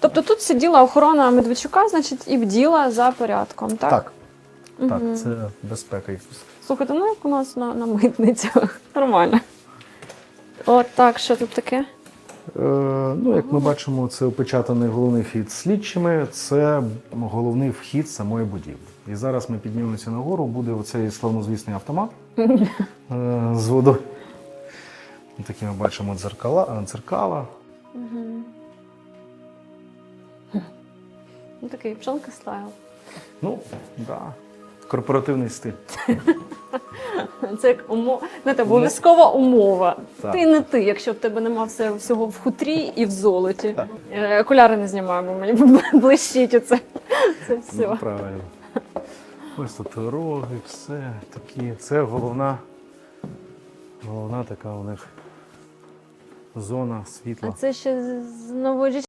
Тобто тут сиділа охорона Медведчука, значить, і бділа за порядком, так? Так, так, Мгм. це безпека. їх. Слухайте, ну як у нас на, на митницях. Нормально. От так, що тут таке? Е, ну, як ми бачимо, це опечатаний головний вхід слідчими, це головний вхід самої будівлі. І зараз ми піднімемося нагору, буде оцей славнозвісний автомат е, з водою. Такі ми бачимо дзеркала, дзеркала. Ну такий пчелка стайл. Ну, да. Корпоративний стиль. Це як умова, знаєте, обов'язкова умова. Так. Ти не ти, якщо в тебе нема все, всього в хутрі і в золоті. Так. Е, Окуляри не знімаю, бо мені блищить оце. Це все. Ну, правильно. Ось тут роги, все такі. Це головна, головна така у них зона світла. А це ще з- з новорічного